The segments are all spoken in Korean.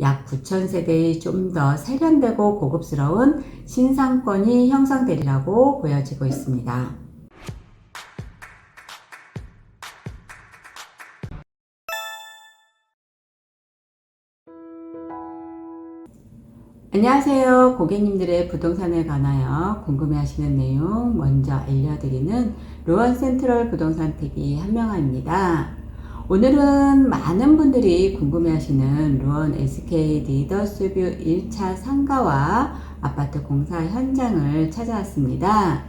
약 9,000세대의 좀 더 세련되고 고급스러운 신상권이 형성되리라고 보여지고 있습니다. 안녕하세요. 고객님들의 부동산에 관하여 궁금해하시는 내용 먼저 알려드리는 로원 센트럴 부동산 TV 한명아입니다. 오늘은 많은 분들이 궁금해하시는 로원 SK 리더스뷰 1차 상가와 아파트 공사 현장을 찾아왔습니다.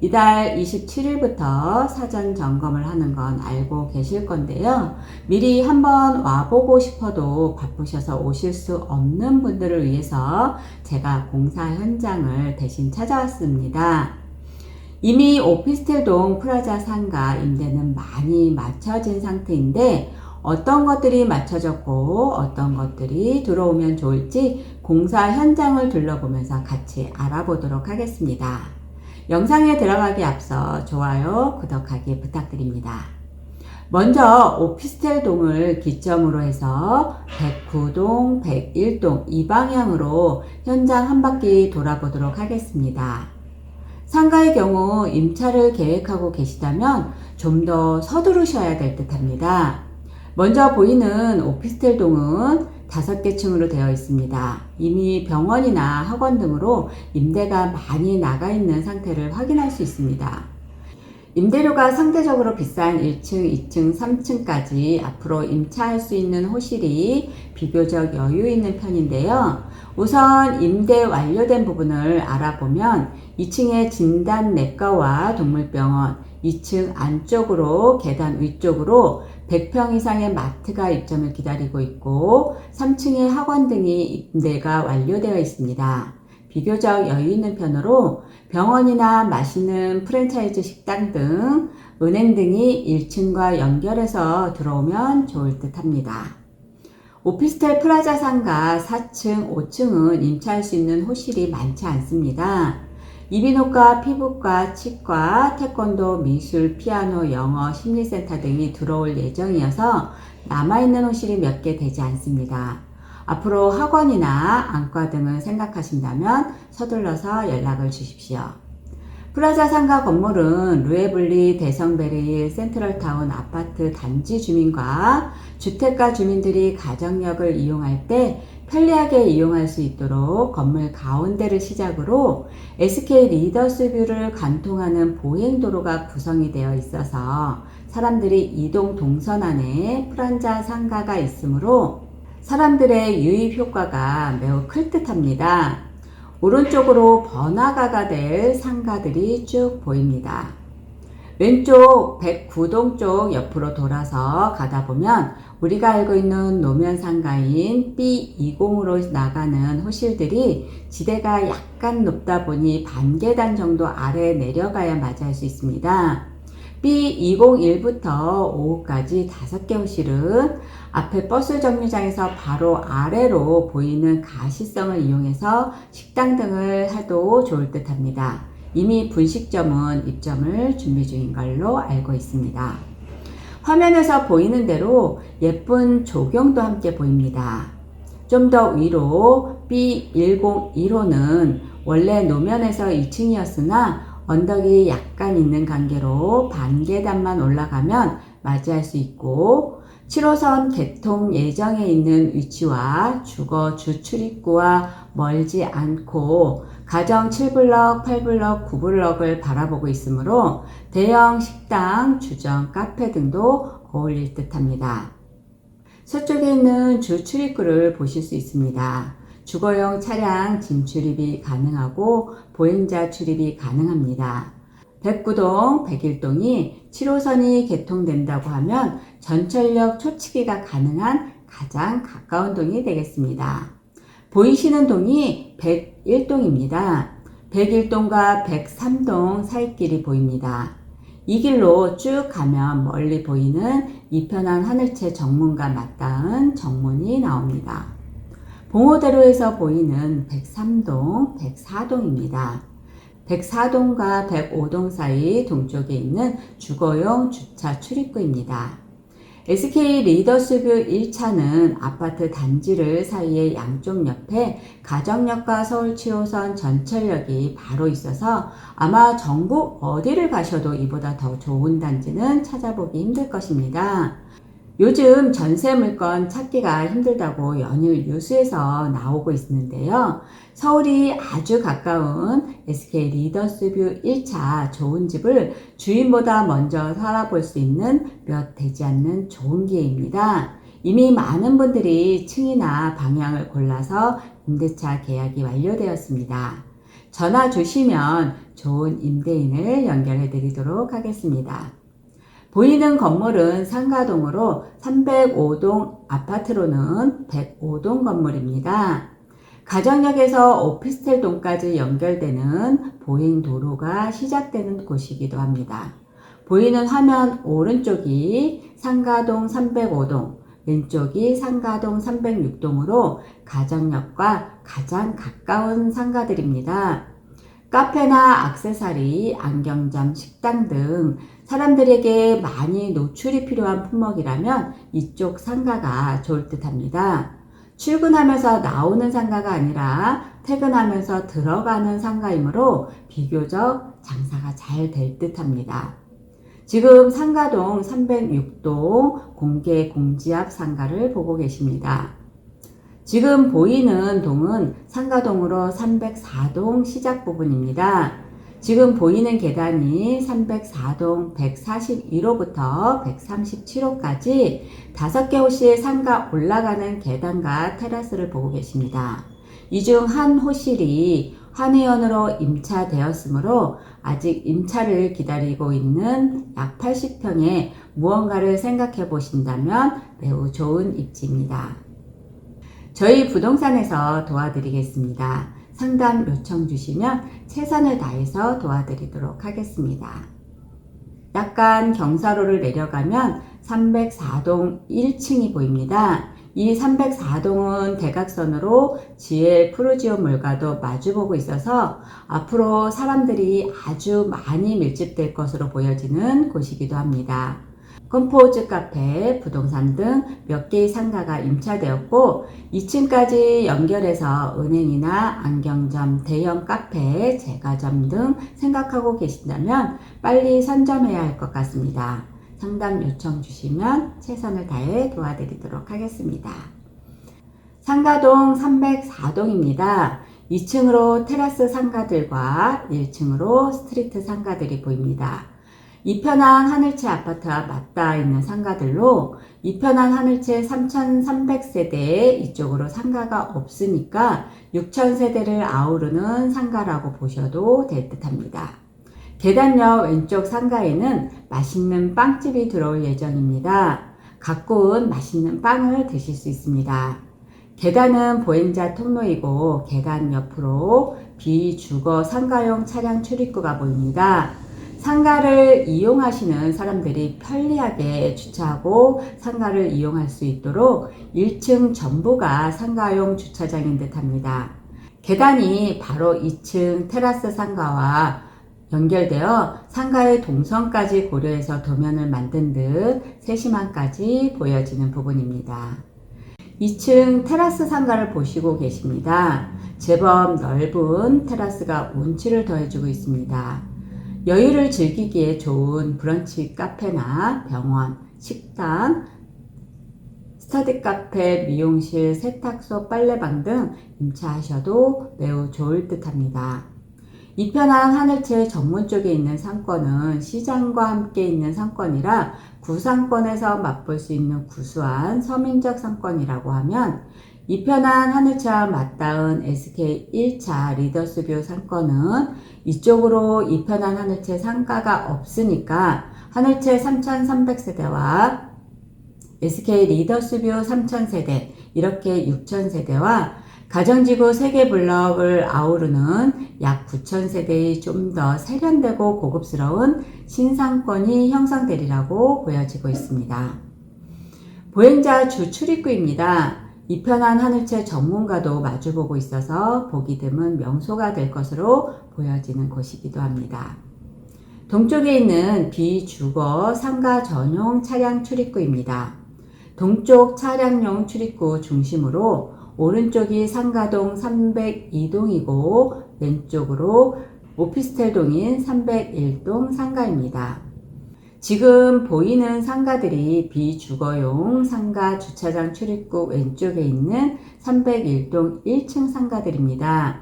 이달 27일부터 사전 점검을 하는 건 알고 계실 건데요. 미리 한번 와보고 싶어도 바쁘셔서 오실 수 없는 분들을 위해서 제가 공사 현장을 대신 찾아왔습니다. 이미 오피스텔동 프라자 상가 임대는 많이 맞춰진 상태인데 어떤 것들이 맞춰졌고 어떤 것들이 들어오면 좋을지 공사 현장을 둘러보면서 같이 알아보도록 하겠습니다. 영상에 들어가기 앞서 좋아요, 구독하기 부탁드립니다. 먼저 오피스텔 동을 기점으로 해서 109동, 101동 이 방향으로 현장 한 바퀴 돌아보도록 하겠습니다. 상가의 경우 임차를 계획하고 계시다면 좀 더 서두르셔야 될 듯 합니다. 먼저 보이는 오피스텔 동은 다섯 개 층으로 되어 있습니다. 이미 병원이나 학원 등으로 임대가 많이 나가 있는 상태를 확인할 수 있습니다. 임대료가 상대적으로 비싼 1층, 2층, 3층까지 앞으로 임차할 수 있는 호실이 비교적 여유 있는 편인데요. 우선 임대 완료된 부분을 알아보면 2층에 진단 내과와 동물병원, 2층 안쪽으로 계단 위쪽으로 100평 이상의 마트가 입점을 기다리고 있고 3층에 학원 등이 임대가 완료되어 있습니다. 비교적 여유 있는 편으로 병원이나 맛있는 프랜차이즈 식당 등 은행 등이 1층과 연결해서 들어오면 좋을 듯 합니다. 오피스텔 프라자 상가 4층, 5층은 임차할 수 있는 호실이 많지 않습니다. 이비인후과, 피부과, 치과, 태권도, 미술, 피아노, 영어, 심리센터 등이 들어올 예정이어서 남아있는 호실이 몇 개 되지 않습니다. 앞으로 학원이나 안과 등을 생각하신다면 서둘러서 연락을 주십시오. 프라자 상가 건물은 루에블리, 대성베리일, 센트럴타운 아파트 단지 주민과 주택가 주민들이 가정역을 이용할 때 편리하게 이용할 수 있도록 건물 가운데를 시작으로 SK 리더스뷰를 관통하는 보행도로가 구성이 되어 있어서 사람들이 이동 동선 안에 프란자 상가가 있으므로 사람들의 유입 효과가 매우 클 듯합니다. 오른쪽으로 번화가가 될 상가들이 쭉 보입니다. 왼쪽 109동 쪽 옆으로 돌아서 가다 보면 우리가 알고 있는 노면 상가인 B20으로 나가는 호실들이 지대가 약간 높다 보니 반계단 정도 아래 내려가야 맞이할 수 있습니다. B201부터 5호까지 5개 호실은 앞에 버스 정류장에서 바로 아래로 보이는 가시성을 이용해서 식당 등을 해도 좋을 듯 합니다. 이미 분식점은 입점을 준비 중인 걸로 알고 있습니다. 화면에서 보이는 대로 예쁜 조경도 함께 보입니다. 좀 더 위로 B101호는 원래 노면에서 2층이었으나 언덕이 약간 있는 관계로 반계단만 올라가면 맞이할 수 있고 7호선 개통 예정에 있는 위치와 주거 주출입구와 멀지 않고 가정 7블럭, 8블럭, 9블럭을 바라보고 있으므로 대형 식당, 주점, 카페 등도 어울릴 듯 합니다. 서쪽에 있는 주 출입구를 보실 수 있습니다. 주거용 차량 진출입이 가능하고 보행자 출입이 가능합니다. 백구동, 백일동이 7호선이 개통된다고 하면 전철역 초치기가 가능한 가장 가까운 동이 되겠습니다. 보이시는 동이 101동입니다. 101동과 103동 사이길이 보입니다. 이 길로 쭉 가면 멀리 보이는 이편한 하늘채 정문과 맞닿은 정문이 나옵니다. 봉오대로에서 보이는 103동, 104동입니다. 104동과 105동 사이 동쪽에 있는 주거용 주차 출입구입니다. SK 리더스뷰 1차는 아파트 단지를 사이의 양쪽 옆에 가정역과 서울 7호선 전철역이 바로 있어서 아마 전국 어디를 가셔도 이보다 더 좋은 단지는 찾아보기 힘들 것입니다. 요즘 전세 물건 찾기가 힘들다고 연일 뉴스에서 나오고 있는데요. 서울이 아주 가까운 SK 리더스뷰 1차 좋은 집을 주인보다 먼저 살아볼 수 있는 몇 되지 않는 좋은 기회입니다. 이미 많은 분들이 층이나 방향을 골라서 임대차 계약이 완료되었습니다. 전화 주시면 좋은 임대인을 연결해 드리도록 하겠습니다. 보이는 건물은 상가동으로 305동 아파트로는 105동 건물입니다. 가정역에서 오피스텔 동까지 연결되는 보행 도로가 시작되는 곳이기도 합니다. 보이는 화면 오른쪽이 상가동 305동, 왼쪽이 상가동 306동으로 가정역과 가장 가까운 상가들입니다. 카페나 악세사리, 안경점, 식당 등 사람들에게 많이 노출이 필요한 품목이라면 이쪽 상가가 좋을 듯 합니다. 출근하면서 나오는 상가가 아니라 퇴근하면서 들어가는 상가이므로 비교적 장사가 잘 될 듯 합니다. 지금 상가동 306동 공개 공지 앞 상가를 보고 계십니다. 지금 보이는 동은 상가동으로 304동 시작 부분입니다. 지금 보이는 계단이 304동 141호부터 137호까지 5개 호실 상가 올라가는 계단과 테라스를 보고 계십니다. 이 중 한 호실이 환의원으로 임차되었으므로 아직 임차를 기다리고 있는 약 80평의 무언가를 생각해 보신다면 매우 좋은 입지입니다. 저희 부동산에서 도와드리겠습니다. 상담 요청 주시면 최선을 다해서 도와드리도록 하겠습니다. 약간 경사로를 내려가면 304동 1층이 보입니다. 이 304동은 대각선으로 GL 프루지오몰과도 마주보고 있어서 앞으로 사람들이 아주 많이 밀집될 것으로 보여지는 곳이기도 합니다. 컴포즈 카페, 부동산 등 몇 개의 상가가 임차되었고 2층까지 연결해서 은행이나 안경점, 대형 카페, 제과점 등 생각하고 계신다면 빨리 선점해야 할 것 같습니다. 상담 요청 주시면 최선을 다해 도와드리도록 하겠습니다. 상가동 304동입니다. 2층으로 테라스 상가들과 1층으로 스트리트 상가들이 보입니다. 이편한 하늘채 아파트 와 맞닿아 있는 상가들로 이편한 하늘채 3,300세대에 이쪽으로 상가가 없으니까 6,000세대를 아우르는 상가라고 보셔도 될 듯합니다. 계단역 왼쪽 상가에는 맛있는 빵집이 들어올 예정입니다. 가까운 맛있는 빵을 드실 수 있습니다. 계단은 보행자 통로이고 계단 옆으로 비주거 상가용 차량 출입구가 보입니다. 상가를 이용하시는 사람들이 편리하게 주차하고 상가를 이용할 수 있도록 1층 전부가 상가용 주차장인 듯 합니다. 계단이 바로 2층 테라스 상가와 연결되어 상가의 동선까지 고려해서 도면을 만든 듯 세심함까지 보여지는 부분입니다. 2층 테라스 상가를 보시고 계십니다. 제법 넓은 테라스가 운치를 더해주고 있습니다. 여유를 즐기기에 좋은 브런치 카페나 병원, 식당, 스터디 카페, 미용실, 세탁소, 빨래방 등 임차하셔도 매우 좋을 듯 합니다. 이편한 하늘채 정문 쪽에 있는 상권은 시장과 함께 있는 상권이라 구상권에서 맛볼 수 있는 구수한 서민적 상권이라고 하면 이편한 하늘차와 맞닿은 SK 1차 리더스뷰 상권은 이쪽으로 이편한 하늘채 상가가 없으니까 하늘채 3300세대와 SK 리더스뷰 3000세대 이렇게 6000세대와 가정지구 3개 블럭을 아우르는 약 9,000세대의 좀 더 세련되고 고급스러운 신상권이 형성되리라고 보여지고 있습니다. 보행자 주 출입구입니다. 이편한 하늘채 전문가도 마주보고 있어서 보기 드문 명소가 될 것으로 보여지는 곳이기도 합니다. 동쪽에 있는 비주거 상가 전용 차량 출입구입니다. 동쪽 차량용 출입구 중심으로 오른쪽이 상가동 302동이고 왼쪽으로 오피스텔 동인 301동 상가입니다. 지금 보이는 상가들이 비주거용 상가 주차장 출입구 왼쪽에 있는 301동 1층 상가들입니다.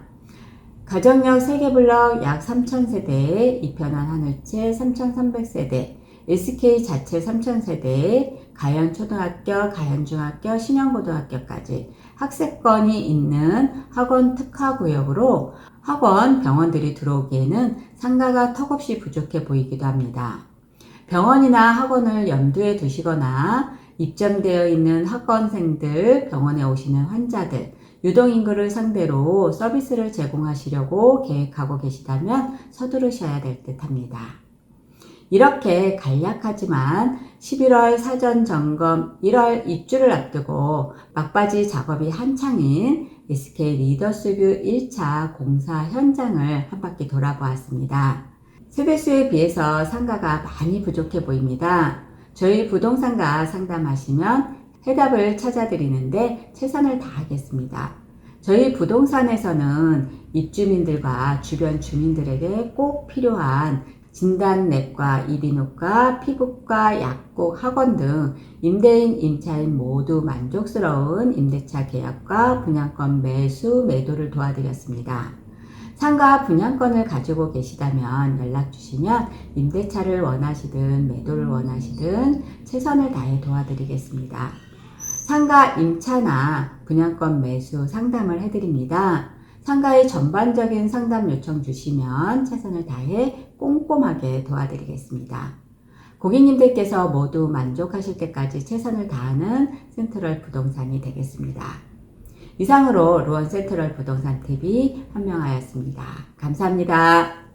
가정역 3개 블럭 약 3,000세대, 이편한 하늘채 3,300세대, SK 자체 3,000세대, 가연초등학교, 가연중학교, 신영고등학교까지 학습권이 있는 학원 특화구역으로 학원, 병원들이 들어오기에는 상가가 턱없이 부족해 보이기도 합니다. 병원이나 학원을 염두에 두시거나 입점되어 있는 학원생들, 병원에 오시는 환자들, 유동인구를 상대로 서비스를 제공하시려고 계획하고 계시다면 서두르셔야 될 듯 합니다. 이렇게 간략하지만 11월 사전 점검 1월 입주를 앞두고 막바지 작업이 한창인 SK 리더스뷰 1차 공사 현장을 한 바퀴 돌아보았습니다. 세대수에 비해서 상가가 많이 부족해 보입니다. 저희 부동산가 상담하시면 해답을 찾아드리는데 최선을 다하겠습니다. 저희 부동산에서는 입주민들과 주변 주민들에게 꼭 필요한 진단랩과 이비인후과, 피부과, 약국, 학원 등 임대인, 임차인 모두 만족스러운 임대차 계약과 분양권 매수, 매도를 도와드렸습니다. 상가 분양권을 가지고 계시다면 연락 주시면 임대차를 원하시든 매도를 원하시든 최선을 다해 도와드리겠습니다. 상가 임차나 분양권 매수 상담을 해드립니다. 상가의 전반적인 상담 요청 주시면 최선을 다해 꼼꼼하게 도와드리겠습니다. 고객님들께서 모두 만족하실 때까지 최선을 다하는 센트럴 부동산이 되겠습니다. 이상으로 로원 센트럴 부동산 TV 한명하였습니다. 감사합니다.